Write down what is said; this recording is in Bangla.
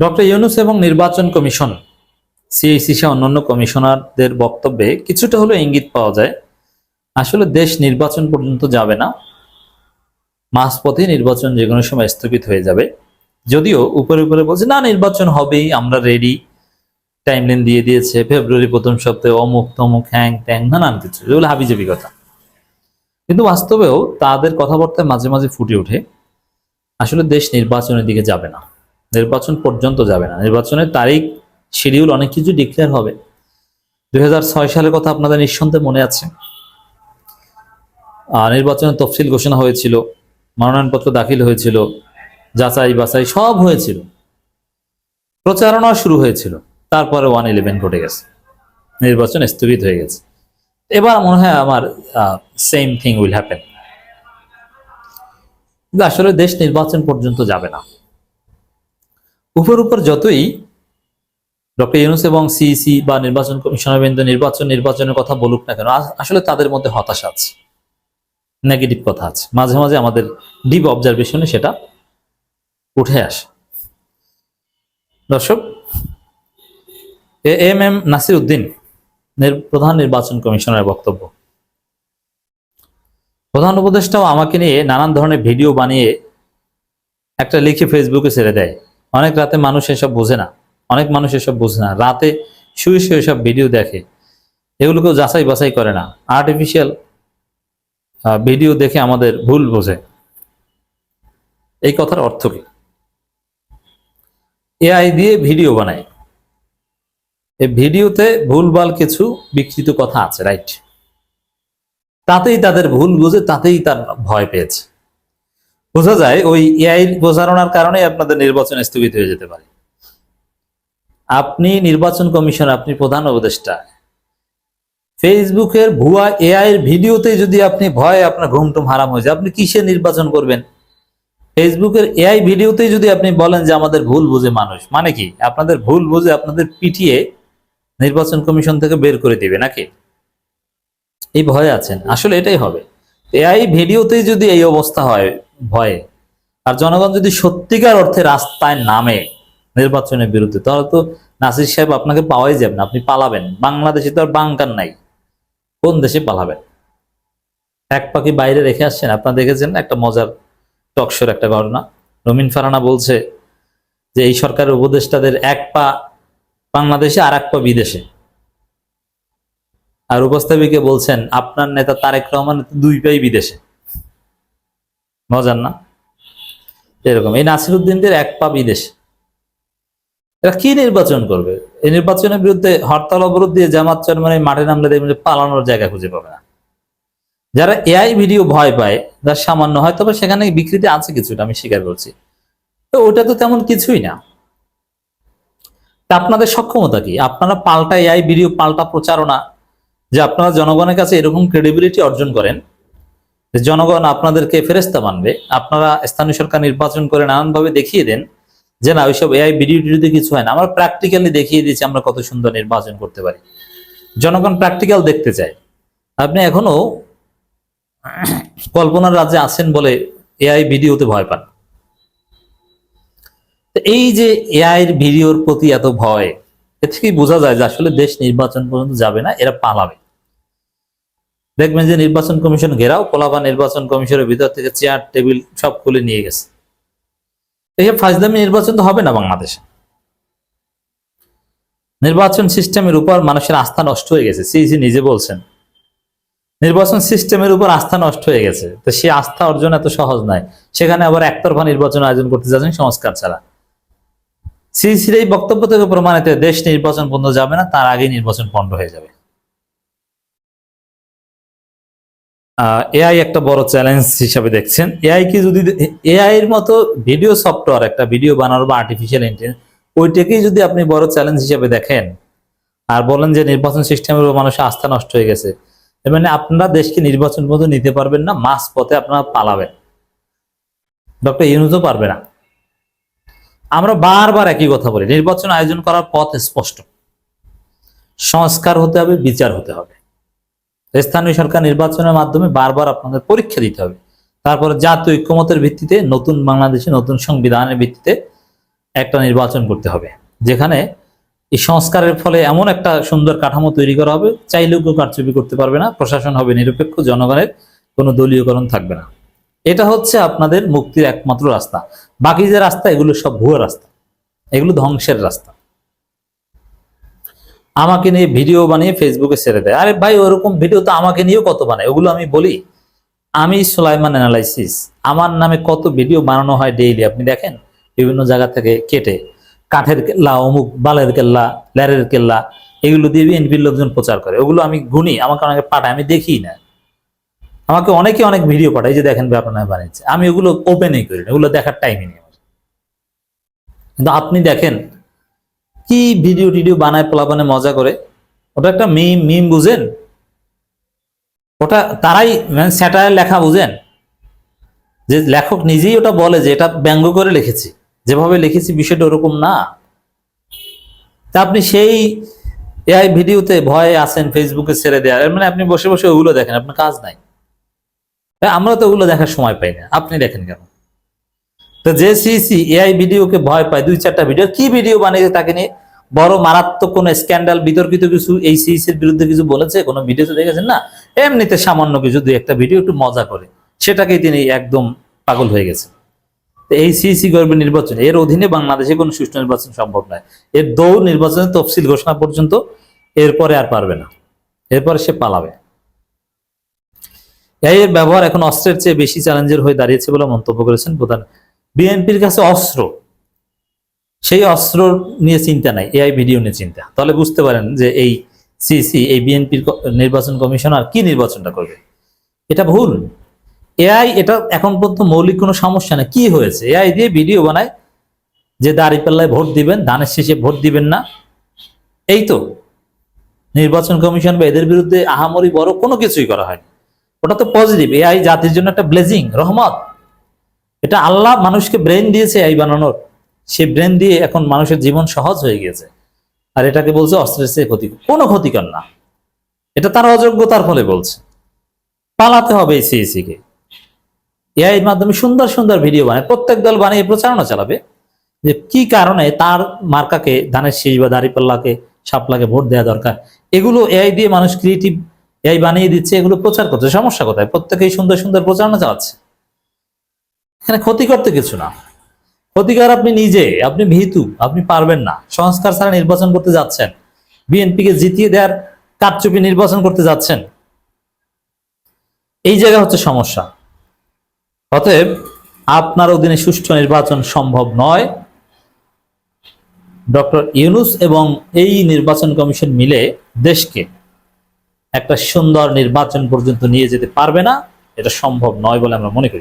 ডক্টর ইউনুস এবং নির্বাচন কমিশন, সিএসি সহ অন্যান্য কমিশনারদের বক্তব্যে কিছুটা হলেও ইঙ্গিত পাওয়া যায়, আসলে দেশ নির্বাচন পর্যন্ত যাবে না। মাঝপথে নির্বাচন যে কোনো সময় স্থগিত হয়ে যাবে। যদিও উপরে উপরে বলছে, না, নির্বাচন হবেই, আমরা রেডি টাইমলাইন দিয়ে দিয়েছে ফেব্রুয়ারি প্রথম সপ্তাহে অমুক তমুক, হ্যাং ট্যাং নানান কিছু। যেগুলো হাবিজাবি কথা। কিন্তু বাস্তবেও তাদের কথাবার্তায় মাঝে মাঝে ফুটে ওঠে, আসলে দেশ নির্বাচনের দিকে যাবে না। নির্বাচন পর্যন্ত যাবে না। নির্বাচনের তারিখ শিডিউল অনেক কিছু ডিক্লেয়ার হবে। দুই হাজার ছয় সালের কথা আপনাদের নিঃসন্দেহে মনে আছে? নির্বাচনের তফসিল ঘোষণা হয়েছিল, মনোনয়নপত্র দাখিল হয়েছিল, যাচাই বাছাই সব হয়েছিল। প্রচারণা শুরু হয়েছিল, তারপরে ওয়ান ইলেভেন ঘটে গেছে। নির্বাচন স্থগিত হয়ে গেছে। এবার মনে হয় আমার সেম থিং উইল হ্যাপেন আসলে দেশ নির্বাচন পর্যন্ত যাবে না। উপর উপর যতই ডক্টর ইউনুস এবং সিইসি বা নির্বাচন কমিশনার বৃন্দ নির্বাচন, নির্বাচনের কথা বলুক না কেন আসলে তাদের মধ্যে হতাশা আছে। নেগেটিভ কথা আছে। মাঝে মাঝে আমাদের ডিপ অবজারভেশনে সেটা উঠে আসে। দর্শক, A, M M Nasir Uddin প্রধান নির্বাচন কমিশনের বক্তব্য। প্রধান উপদেষ্টাও আমাকে নিয়ে নানান ধরনের ভিডিও বানিয়ে একটা লিখে ফেসবুকে ছেড়ে দেয়। অনেক রাতে মানুষ এসব বোঝে না। অনেক মানুষ এসব বোঝে না। রাতে শুয়ে শুয়ে সব ভিডিও দেখে। এগুলোকেও যাচাই বাছাই করে না। আর্টিফিশিয়াল ভিডিও দেখে আমাদের ভুল বোঝে। এই কথার অর্থ কি? এআই দিয়ে ভিডিও বানায়। এই ভিডিওতে ভুলভাল কিছু বিকৃত কথা আছে রাইট তাতেই তাদের ভুল বুঝে, তাতেই তার ভয় পেয়েছে। বোঝা যায় ওই এআই প্রচারণার কারণে আপনাদের নির্বাচন স্থগিত হয়ে যেতে পারে। আপনি নির্বাচন কমিশন, আপনি প্রধান উপদেষ্টা। ফেসবুকের ভুয়া এআই এর ভিডিওতে যদি আপনি ভয় আপনার ঘুমটুম হারাম হয়ে যায়, আপনি কিসে নির্বাচন করবেন? ফেসবুকের এআই ভিডিওতেই যদি আপনি বলেন যে আমাদের ভুল বুঝে মানুষ মানে কি? আপনাদের ভুল বুঝে আপনাদের পিটিয়ে নির্বাচন কমিশন থেকে বের করে দিবে নাকি? এই ভয়ে আছেন। আসলে এটাই হবে। এআই ভিডিওতেই যদি এই অবস্থা হয় ভয়ে। আর জনগণ যদি সত্যিকার অর্থে রাস্তায় নামে নির্বাচনের বিরুদ্ধে, তাহলে তো নাসির সাহেব আপনাকে পাওয়াই যাবে না, আপনি পালাবেন। বাংলাদেশে তো আর বাংকার নাই। কোন দেশে পালাবেন? এক পাখি বাইরে রেখে আসছেন, আপনারা দেখেছেন একটা মজার টকশোর একটা ঘটনা? রমিন ফারানা বলছে যে, এই সরকারের উপদেষ্টাদের এক পা বাংলাদেশে আর এক পা বিদেশে। আর উপস্থাপিকে বলছেন, আপনার নেতা তারেক রহমান দুই পাই বিদেশে। মজার না? এরকম। এই নাসিরুদ্দিনদের এক পা বিদেশ। এরা কি নির্বাচন করবে? এই নির্বাচনের বিরুদ্ধে হরতাল, অবরোধ দিয়ে জামাত চরমানে মাঠে নামলে দেখবেন পালানোর জায়গা খুঁজে পাবে না। যারা এআই ভিডিও ভয় পায়, যার সামান্য হয়, তবে সেখানে বিকৃতি আছে কিছুটা, আমি স্বীকার করছি। তো ওটা তো তেমন কিছুই না। তা আপনাদের সক্ষমতা কি? আপনারা পাল্টা এআই ভিডিও, পাল্টা প্রচারণা, যে আপনারা জনগণের কাছে এরকম ক্রেডিবিলিটি অর্জন করেন যে জনগণ আপনাদেরকে ফেরেস্তা মানবে, আপনারা স্থানীয় সরকার নির্বাচন করে নানানভাবে দেখিয়ে দেন যে না, ওইসব এআই ভিডিও টিডিওতে কিছু হয় না। আমরা প্র্যাকটিক্যালি দেখিয়ে দিয়েছি আমরা কত সুন্দর নির্বাচন করতে পারি। জনগণ প্র্যাকটিক্যাল দেখতে চায়। আপনি এখনও কল্পনার রাজ্যে আছেন বলে এআই ভিডিওতে ভয় পান। এই যে এআই ভিডিওর প্রতি এত ভয়, এ থেকেই বোঝা যায় যে আসলে দেশ নির্বাচন পর্যন্ত যাবে না, এরা পালাবে। দেখবেন যে নির্বাচন কমিশন ঘেরাও কোলাবা নির্বাচন কমিশনের ভিতর থেকে চেয়ার টেবিল সব খুলে নিয়ে গেছে। এইসব ফাজদামি নির্বাচন তো হবে না বাংলাদেশে। নির্বাচন সিস্টেমের উপর মানুষের আস্থা নষ্ট হয়ে গেছে। সিইসি নিজে বলছেন। নির্বাচন সিস্টেমের উপর আস্থা নষ্ট হয়ে গেছে। তো সে আস্থা অর্জন এত সহজ নয়। সেখানে আবার একতরফা নির্বাচন আয়োজন করতে যাচ্ছেন সংস্কার ছাড়া। সিইসির এই বক্তব্য থেকে প্রমাণিত, দেশ নির্বাচন বন্ধ যাবে না, তার আগেই নির্বাচন পণ্ড হয়ে যাবে। এআই একটা বড় চ্যালেঞ্জ হিসাবে দেখছেন। এআই কি যদি এআই এর মতো ভিডিও সফটওয়্যার একটা ভিডিও বানানো বা আর্টিফিশিয়াল ইন্টেলিজেন্স ওইটাকেই যদি আপনি বড় চ্যালেঞ্জ হিসাবে দেখেন, আর বলেন যে নির্বাচন সিস্টেমের উপর মানুষের আস্থা নষ্ট হয়ে গেছে মানে আপনারা দেশকে নির্বাচন মতো নিতে পারবেন না মাস পথে আপনারা পালাবেন। ডক্টর ইউনুসও পারবে না। আমরা বারবার একই কথা বলি, নির্বাচন আয়োজন করার পথ স্পষ্ট। সংস্কার হতে হবে, বিচার হতে হবে। স্থানীয় সরকার নির্বাচনের মাধ্যমে বারবার আপনাদের পরীক্ষা দিতে হবে। তারপরে জাতীয় ঐক্যমতের ভিত্তিতে নতুন বাংলাদেশে নতুন সংবিধানের ভিত্তিতে একটা নির্বাচন করতে হবে। যেখানে এই সংস্কারের ফলে এমন একটা সুন্দর কাঠামো তৈরি করা হবে, চাইলেও কেউ কারচুপি করতে পারবে না, প্রশাসন হবে নিরপেক্ষ, জনগণের কোনো দলীয়করণ থাকবে না। এটা হচ্ছে আপনাদের মুক্তির একমাত্র রাস্তা। বাকি যে রাস্তা, এগুলো সব ভুয়া রাস্তা। এগুলো ধ্বংসের রাস্তা। আমাকে নিয়ে ভিডিও বানিয়ে ফেসবুকে ছেড়ে দেয়। আরে ভাই, ওরকম ভিডিও তো আমাকে নিয়েও কত বানায়? ওগুলো আমি বলি, আমি সোলাইমান অ্যানালাইসিস আমার নামে কত ভিডিও বানানো হয় ডেইলি আপনি দেখেন, বিভিন্ন জায়গা থেকে কেটে, কাঠের কেল্লা, অমুক বালের কেল্লা ল্যারের কেল্লা, এগুলো দিয়ে বিএনপির লোকজন প্রচার করে। ওগুলো আমি গুনি, আমাকে অনেকে পাঠায়, আমি দেখি না। আমাকে অনেকে অনেক ভিডিও পাঠায় যে দেখেন ব্যাপার নয় বানিয়েছে। আমি ওগুলো ওপেনই করি না ওগুলো দেখার টাইমই নেই। কিন্তু আপনি দেখেন কি ভিডিও টিডিও বানায়, পোলাপানে মজা করে? ওটা একটা মিম মিম বুঝেন? ওটা তারাই মানে স্যাটার লেখা বুঝেন? যে লেখক নিজেই ওটা বলে যে এটা ব্যঙ্গ করে লিখেছি। যেভাবে লিখেছি বিষয়টা ওরকম না। তা আপনি সেই এআই ভিডিওতে ভয়ে আসেন ফেসবুকে ছেড়ে দেওয়া মানে আপনি বসে বসে ওগুলো দেখেন, আপনার কাজ নাই। আমরা তো ওগুলো দেখার সময় পাই না। আপনি দেখেন কেন? তো যে সিসি এআই ভিডিওকে ভয় পায়, দুই চারটা ভিডিও, কি ভিডিও বানিয়েছে তাকে নিয়ে বড় মারাত্মক কোন স্ক্যান্ডাল, বিতর্কিত কিছু, এই সিসির বিরুদ্ধে কিছু বলেছে, কোনো ভিডিওতে দেখেছেন না? এমনিতে সামান্য কিছু, দুই একটা ভিডিও একটু মজা করে। সেটাকেই তিনি একদম পাগল হয়ে গেছেন তো এই সিসি গর্বের নির্বাচন, এর অধীনে বাংলাদেশে কোনো সুষ্ঠু নির্বাচন সম্ভব নয়। এর দৌড় নির্বাচনের তফসিল ঘোষণা পর্যন্ত এরপরে আর পারবে না। এরপরে সে পালাবে। এই ব্যবহার এখন অস্ত্রের চেয়ে বেশি চ্যালেঞ্জের হয়ে দাঁড়িয়েছে বলে মন্তব্য করেছেন প্রধান বিএনপির কাছে অস্ত্র। সেই অস্ত্র নিয়ে চিন্তা নাই, এআই ভিডিও নিয়ে চিন্তা। তাহলে বুঝতে পারেন যে এই সিসি, এই বিএনপির নির্বাচন কমিশনার কি নির্বাচনটা করবে। এটা ভুল। এআই এটা এখন পর্যন্ত মৌলিক কোনো সমস্যা না। কি হয়েছে? এআই দিয়ে ভিডিও বানায় যে দাঁড়িপাল্লায় ভোট দিবেন ধানের শেষে ভোট দিবেন না। এই তো। নির্বাচন কমিশন বা এদের বিরুদ্ধে আহামরি বড় কোনো কিছুই করা হয় ওটা তো পজিটিভ এআই জাতির জন্য একটা ব্লেজিং রহমত। এটা আল্লাহ মানুষকে ব্রেন দিয়েছে এই বানানোর। সে ব্রেন দিয়ে এখন মানুষের জীবন সহজ হয়ে গিয়েছে। আর এটাকে বলছে অস্ত্রের চেয়ে ক্ষতি কোনো ক্ষতিকর না। এটা তার অযোগ্যতার ফলে বলছে। পালাতে হবে এই এআই এর মাধ্যমে সুন্দর সুন্দর ভিডিও বানায়। প্রত্যেক দল বানিয়ে প্রচারণা চালাবে। যে কি কারণে তার মার্কাকে ধানের শীষ বা দাঁড়িপাল্লাকে, সাপলাকে ভোট দেওয়া দরকার? এগুলো এআই দিয়ে মানুষ ক্রিয়েটিভ এআই বানিয়ে দিচ্ছে, এগুলো প্রচার করছে। সমস্যা কোথায়? প্রত্যেকেই সুন্দর সুন্দর প্রচারণা চালাচ্ছে। এখানে ক্ষতি করতে কিছু না। ক্ষতিকার আপনি নিজে, আপনি ভীতু, আপনি পারবেন না। সংস্কার ছাড়া নির্বাচন করতে যাচ্ছেন। বিএনপিকে জিতিয়ে দেওয়ার কারচুপি নির্বাচন করতে যাচ্ছেন। এই জায়গা হচ্ছে সমস্যা। অতএব আপনার অধীনে সুষ্ঠু নির্বাচন সম্ভব নয়। ডক্টর ইউনুস এবং এই নির্বাচন কমিশন মিলে দেশকে একটা সুন্দর নির্বাচন পর্যন্ত নিয়ে যেতে পারবে না। এটা সম্ভব নয় বলে আমরা মনে করি।